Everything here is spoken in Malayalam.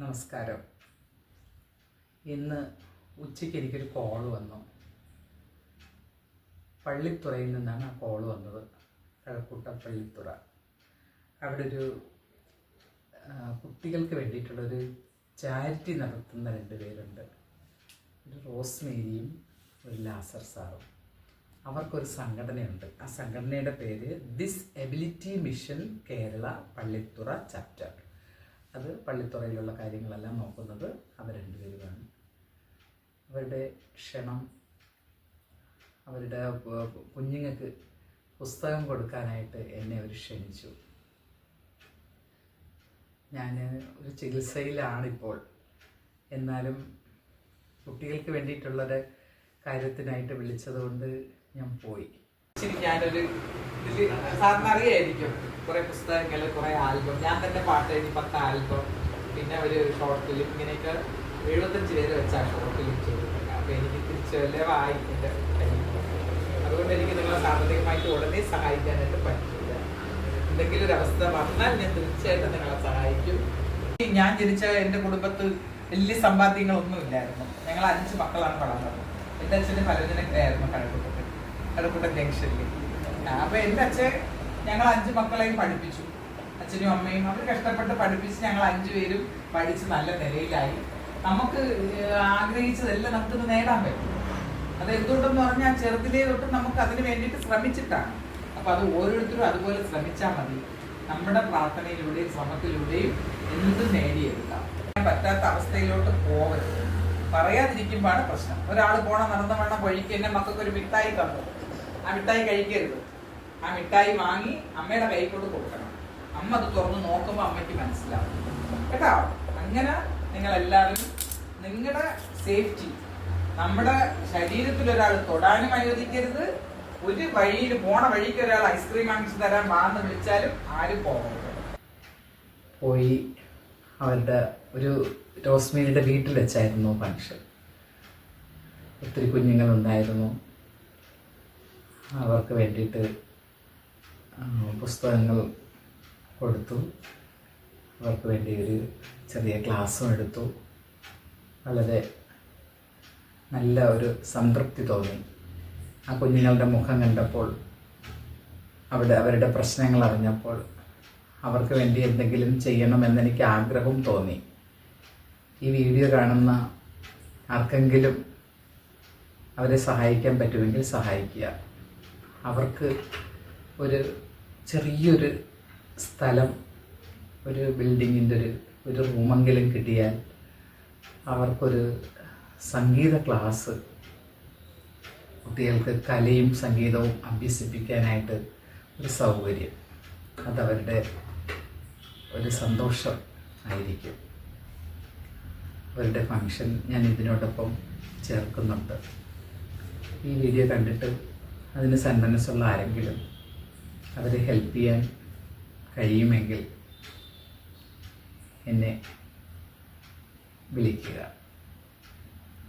നമസ്കാരം. ഇന്ന് ഉച്ചയ്ക്ക് എനിക്കൊരു കോൾ വന്നു. പള്ളിത്തുറയിൽ നിന്നാണ് ആ കോൾ വന്നത്. കഴക്കൂട്ട പള്ളിത്തുറ. അവിടെ ഒരു കുട്ടികൾക്ക് വേണ്ടിയിട്ടുള്ളൊരു ചാരിറ്റി നടത്തുന്ന രണ്ട് പേരുണ്ട്. ഒരു റോസ്മേരിയും ഒരു ലാസർ സാറും. അവർക്കൊരു സംഘടനയുണ്ട്. ആ സംഘടനയുടെ പേര് disability mission Kerala Pallithura chapter അത് പള്ളിത്തുറയിലുള്ള കാര്യങ്ങളെല്ലാം നോക്കുന്നത് അവർ രണ്ടുപേരുമാണ്. അവരുടെ ക്ഷണം അവരുടെ കുഞ്ഞുങ്ങൾക്ക് പുസ്തകം കൊടുക്കാനായിട്ട് എന്നെ അവർ ക്ഷണിച്ചു. ഞാൻ ഒരു ചികിത്സയിലാണിപ്പോൾ. എന്നാലും കുട്ടികൾക്ക് വേണ്ടിയിട്ടുള്ളൊരു കാര്യത്തിനായിട്ട് വിളിച്ചതുകൊണ്ട് ഞാൻ പോയി. ഞാനൊരു സാറിന് അറിയായിരിക്കും. കുറെ പുസ്തകങ്ങൾ കുറെ ആൽബം. ഞാൻ തന്നെ പാട്ട് എഴുതി പത്ത് ആൽബം. പിന്നെ ഒരു ഷോർട്ട് ഫിലിം ഇങ്ങനെയൊക്കെ എഴുപത്തഞ്ച് പേര് വെച്ചാൽ ഷോർട്ട് ഫിലിം ചെയ്തിട്ടുണ്ട് അപ്പൊ എനിക്ക് തിരിച്ചെല്ലാമായി വായിക്കേണ്ട അതുകൊണ്ട് എനിക്ക് നിങ്ങളെ സാമ്പത്തികമായിട്ട് ഉടനെ സഹായിക്കാനായിട്ട് പറ്റില്ല. എന്തെങ്കിലും ഒരു അവസ്ഥ വന്നാൽ ഞാൻ തീർച്ചയായിട്ടും നിങ്ങളെ സഹായിക്കും. ഞാൻ ജനിച്ച എന്റെ കുടുംബത്ത് വലിയ സമ്പാദ്യങ്ങളൊന്നും ഇല്ലായിരുന്നു. ഞങ്ങൾ അഞ്ച് മക്കളാണ് വളർന്നത്. എന്റെ അച്ഛന് പലചനക്കായിരുന്നു കഴക്കൂട്ടത്തിൽ കഴക്കൂട്ടം ജംഗ്ഷനിൽ അപ്പൊ എന്റെ അച്ഛൻ ഞങ്ങൾ അഞ്ച് മക്കളെയും പഠിപ്പിച്ചു. അച്ഛനും അമ്മയും അവർ കഷ്ടപ്പെട്ട് പഠിപ്പിച്ച് ഞങ്ങൾ അഞ്ചു പേരും പഠിച്ച് നല്ല നിലയിലായി. നമുക്ക് ആഗ്രഹിച്ചതെല്ലാം നമുക്കിത് നേടാൻ പറ്റും. അത് എന്തുകൊണ്ടെന്ന് പറഞ്ഞാൽ ചെറുതിലേ തൊട്ട് നമുക്ക് അതിന് വേണ്ടിയിട്ട് ശ്രമിച്ചിട്ടാണ്. അപ്പൊ അത് ഓരോരുത്തരും അതുപോലെ ശ്രമിച്ചാൽ മതി. നമ്മുടെ പ്രാർത്ഥനയിലൂടെയും ശ്രമത്തിലൂടെയും എന്ത് നേടിയെടുക്കാം. പറ്റാത്ത അവസ്ഥയിലോട്ട് പോകരുത് പറയാതിരിക്കുമ്പോഴാണ് പ്രശ്നം. ഒരാൾ പോണ നടന്ന വേണം വഴിക്ക് എന്നെ മക്കൾക്ക് ഒരു മിഠായി തന്നു. ആ മിഠായി കഴിക്കരുത്. ആ മിഠായി വാങ്ങി അമ്മയുടെ കൈ കൊണ്ട് കൊടുക്കണം. അമ്മ അത് തുറന്ന് നോക്കുമ്പോൾ അമ്മയ്ക്ക് മനസ്സിലാവും. കേട്ടോ? അങ്ങനെ നിങ്ങൾ എല്ലാവരും നിങ്ങളുടെ സേഫ്റ്റി നമ്മുടെ ശരീരത്തിൽ ഒരാൾ തൊടാനും അനുവദിക്കരുത്. ഒരു വഴിയിൽ പോണ വഴിക്ക് ഒരാൾ ഐസ്ക്രീം വാങ്ങിച്ചു തരാൻ വാന്ന് വിളിച്ചാലും ആരും പോകരുത്. പോയി അവരുടെ ഒരു റോസ്മേരിയുടെ വീട്ടിൽ വെച്ചായിരുന്നു ഫങ്ഷൻ ഒത്തിരി കുഞ്ഞുങ്ങളുണ്ടായിരുന്നു. അവർക്ക് വേണ്ടിയിട്ട് പുസ്തകങ്ങൾ കൊടുത്തു. അവർക്ക് വേണ്ടി ഒരു ചെറിയ ക്ലാസ്സും എടുത്തു. വളരെ നല്ല ഒരു സംതൃപ്തി തോന്നി. ആ കുഞ്ഞുങ്ങളുടെ മുഖം കണ്ടപ്പോൾ അവിടെ അവരുടെ പ്രശ്നങ്ങൾ അറിഞ്ഞപ്പോൾ അവർക്ക് വേണ്ടി എന്തെങ്കിലും ചെയ്യണമെന്ന് എനിക്ക് ആഗ്രഹവും തോന്നി. ഈ വീഡിയോ കാണുന്ന ആർക്കെങ്കിലും അവരെ സഹായിക്കാൻ പറ്റുമെങ്കിൽ സഹായിക്കുക. അവർക്ക് ഒരു ചെറിയൊരു സ്ഥലം ഒരു ബിൽഡിങ്ങിന്റെ ഒരു ഒരു റൂമെങ്കിലും കിട്ടിയാൽ അവർക്കൊരു സംഗീത ക്ലാസ് കുട്ടികൾക്ക് കലയും സംഗീതവും അഭ്യസിപ്പിക്കാനായിട്ട് ഒരു സൗകര്യം. അതവരുടെ ഒരു സന്തോഷം ആയിരിക്കും. അവരുടെ ഫങ്ഷൻ ഞാൻ ഇതിനോടൊപ്പം ചേർക്കുന്നുണ്ട്. ഈ വീഡിയോ കണ്ടിട്ട് അതിന് സന്മനസ്സുള്ള ആരെങ്കിലും അവരെ ഹെൽപ്പ് ചെയ്യാൻ കഴിയുമെങ്കിൽ എന്നെ വിളിക്കുക.